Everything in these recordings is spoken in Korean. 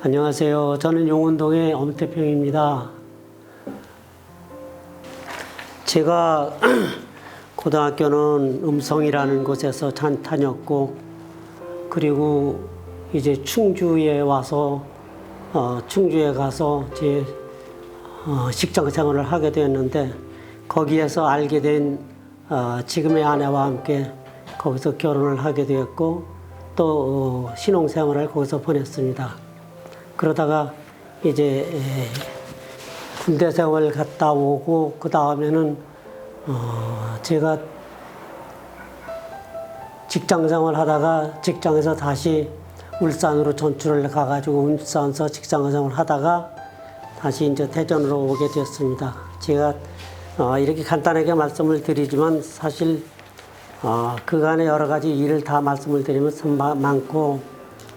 안녕하세요. 저는 용운동의 엄태평입니다. 제가 고등학교는 음성이라는 곳에서 단 다녔고 그리고 이제 충주에 와서 어, 충주에 가서 제 어, 직장 생활을 하게 되었는데 거기에서 알게 된 어, 지금의 아내와 함께 거기서 결혼을 하게 되었고 또 어, 신혼 생활을 거기서 보냈습니다. 그러다가 이제 에, 군대 생활 갔다 오고 그 다음에는 어, 제가 직장 생활 하다가 직장에서 다시 울산으로 전출을 가가지고 울산서 직장 생활 하다가 다시 이제 대전으로 오게 되었습니다. 제가 어, 이렇게 간단하게 말씀을 드리지만 사실 어, 그간의 여러 가지 일을 다 말씀을 드리면 많고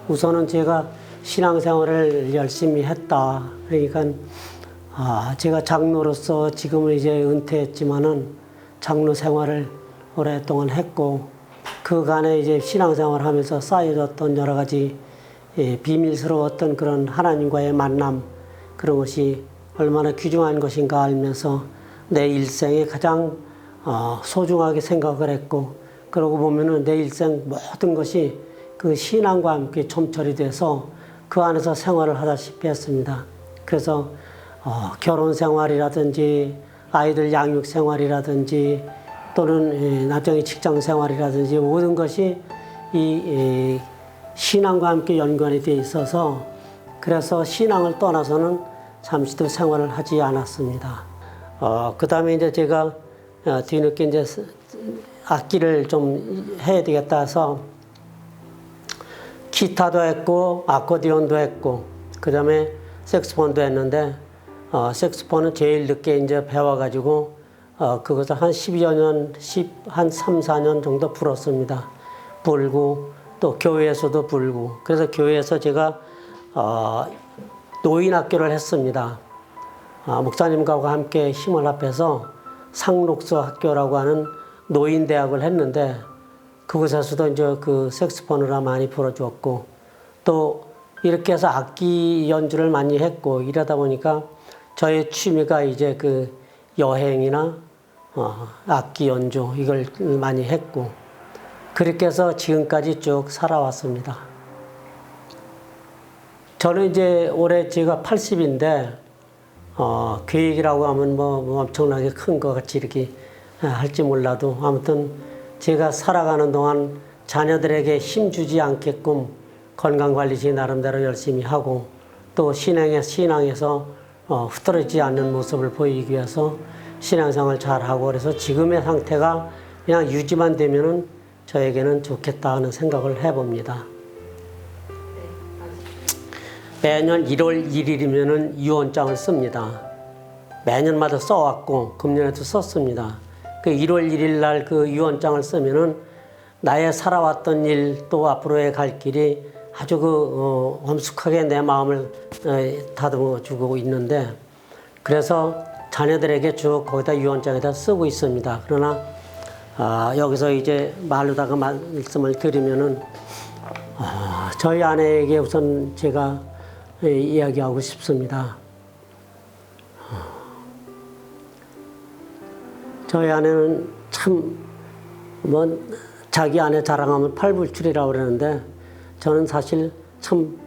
우선은 제가 신앙생활을 열심히 했다. 그러니까 아, 제가 장로로서 지금은 이제 은퇴했지만은 장로 생활을 오랫동안 했고 그간에 이제 신앙생활 하면서 쌓여졌던 여러 가지 예, 비밀스러웠던 그런 하나님과의 만남 그런 것이 얼마나 귀중한 것인가 알면서 내 일생에 가장 어, 소중하게 생각을 했고 그러고 보면은 내 일생 모든 것이 그 신앙과 함께 점철이 돼서 그 안에서 생활을 하다시피 했습니다. 그래서 어, 결혼 생활이라든지 아이들 양육 생활이라든지 또는 예, 나중에 직장 생활이라든지 모든 것이 이 예, 신앙과 함께 연관이 돼 있어서 그래서 신앙을 떠나서는 잠시도 생활을 하지 않았습니다. 어, 그 다음에 이제 제가 어, 뒤늦게 이제 스- 악기를 좀 해야 되겠다 해서 기타도 했고 아코디언도 했고 그 다음에 색스폰도 했는데 어, 색스폰은 제일 늦게 이제 배워가지고 어, 그것을 한 10여 년, 10, 한 3, 4년 정도 불었습니다. 불고 또 교회에서도 불고 그래서 교회에서 제가 어, 노인 학교를 했습니다. 아, 목사님과 함께 힘을 합해서 상록서 학교라고 하는 노인 대학을 했는데 그곳에서도 이제 그 색스폰을 많이 불어주었고 또 이렇게 해서 악기 연주를 많이 했고 이러다 보니까 저의 취미가 이제 그 여행이나 어, 악기 연주 이걸 많이 했고 그렇게 해서 지금까지 쭉 살아왔습니다. 저는 이제 올해 제가 80인데 어, 계획이라고 하면 뭐, 뭐 엄청나게 큰 것 같이 이렇게 아, 할지 몰라도 아무튼 제가 살아가는 동안 자녀들에게 힘주지 않게끔 건강관리 제 나름대로 열심히 하고 또 신앙에, 신앙에서 어, 흐트러지지 않는 모습을 보이기 위해서 신앙생활 잘 하고 그래서 지금의 상태가 그냥 유지만 되면은 저에게는 좋겠다 하는 생각을 해봅니다. 매년 1월 1일이면은 유언장을 씁니다. 매년마다 써왔고 금년에도 썼습니다. 그 1월 1일 날 그 유언장을 쓰면은 나의 살아왔던 일 또 앞으로의 갈 길이 아주 그 어, 엄숙하게 내 마음을 어, 다듬어 주고 있는데 그래서 자녀들에게 쭉 거기다 유언장에다 쓰고 있습니다. 그러나 아, 여기서 이제 말로다가 말씀을 드리면은 아, 저희 아내에게 우선 제가 예, 이야기하고 싶습니다. 저희 아내는 참, 뭐, 자기 아내 자랑하면 팔불출이라고 그러는데, 저는 사실 참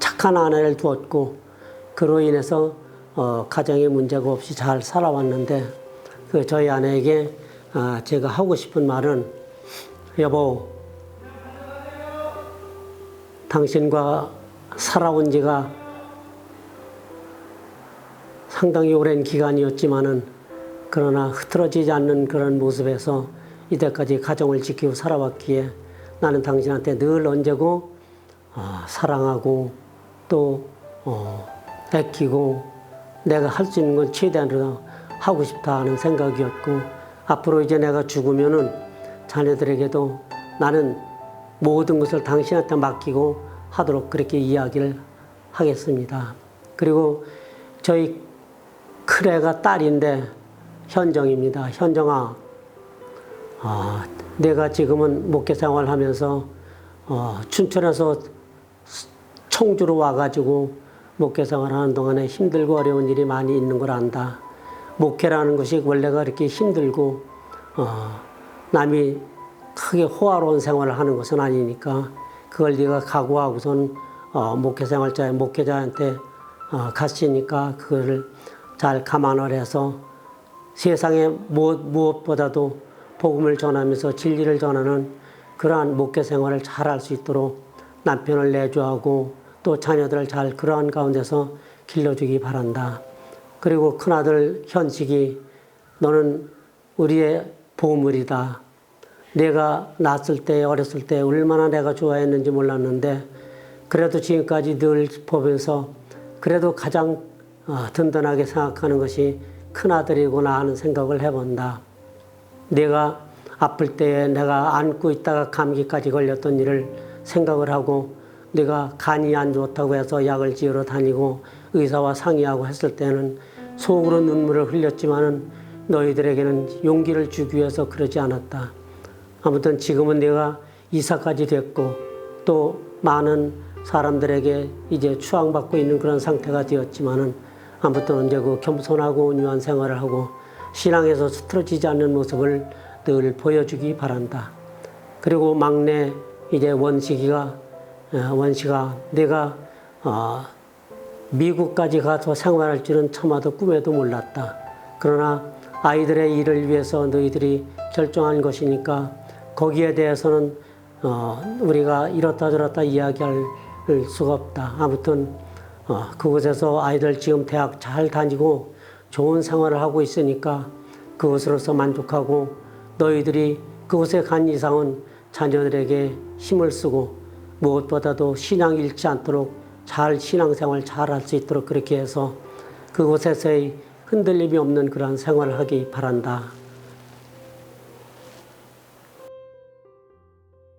착한 아내를 두었고, 그로 인해서, 어, 가정에 문제가 없이 잘 살아왔는데, 그 저희 아내에게, 아, 제가 하고 싶은 말은, 여보, 당신과 살아온 지가 상당히 오랜 기간이었지만은 그러나 흐트러지지 않는 그런 모습에서 이때까지 가정을 지키고 살아왔기에 나는 당신한테 늘 언제고 어, 사랑하고 또 어, 아끼고 내가 할 수 있는 건 최대한으로 하고 싶다 하는 생각이었고 앞으로 이제 내가 죽으면은 자녀들에게도 나는 모든 것을 당신한테 맡기고 하도록 그렇게 이야기를 하겠습니다. 그리고 저희 큰애가 딸인데 현정입니다. 현정아, 아, 내가 지금은 목회 생활하면서 어, 춘천에서 청주로 와가지고 목회 생활 하는 동안에 힘들고 어려운 일이 많이 있는 걸 안다. 목회라는 것이 원래가 이렇게 힘들고 어, 남이 크게 호화로운 생활을 하는 것은 아니니까 그걸 네가 각오하고선 어, 목회 생활자 목회자한테 어, 갔으니까 그거를 잘 감안을 해서 세상에 무엇, 무엇보다도 복음을 전하면서 진리를 전하는 그러한 목회 생활을 잘 할 수 있도록 남편을 내조하고 또 자녀들을 잘 그러한 가운데서 길러주기 바란다. 그리고 큰아들 현식이 너는 우리의 보물이다. 내가 낳았을 때 어렸을 때 얼마나 내가 좋아했는지 몰랐는데 그래도 지금까지 늘 보면서 그래도 가장 어, 든든하게 생각하는 것이 큰아들이구나 하는 생각을 해본다. 내가 아플 때에 내가 안고 있다가 감기까지 걸렸던 일을 생각을 하고 내가 간이 안 좋다고 해서 약을 지으러 다니고 의사와 상의하고 했을 때는 속으로 눈물을 흘렸지만은 너희들에게는 용기를 주기 위해서 그러지 않았다. 아무튼 지금은 내가 이사까지 됐고 또 많은 사람들에게 이제 추앙받고 있는 그런 상태가 되었지만은 아무튼 언제 그 겸손하고 온유한 생활을 하고 신앙에서 스트러지지 않는 모습을 늘 보여주기 바란다. 그리고 막내 이제 원식이가 어, 원식아 내가 어, 미국까지 가서 생활할 줄은 차마도 꿈에도 몰랐다. 그러나 아이들의 일을 위해서 너희들이 결정한 것이니까 거기에 대해서는 어, 우리가 이렇다 저렇다 이야기할 수가 없다. 아무튼 어, 그곳에서 아이들 지금 대학 잘 다니고 좋은 생활을 하고 있으니까 그것으로서 만족하고 너희들이 그곳에 간 이상은 자녀들에게 힘을 쓰고 무엇보다도 신앙 잃지 않도록 잘 신앙생활 잘 할 수 있도록 그렇게 해서 그곳에서의 흔들림이 없는 그러한 생활을 하기 바란다.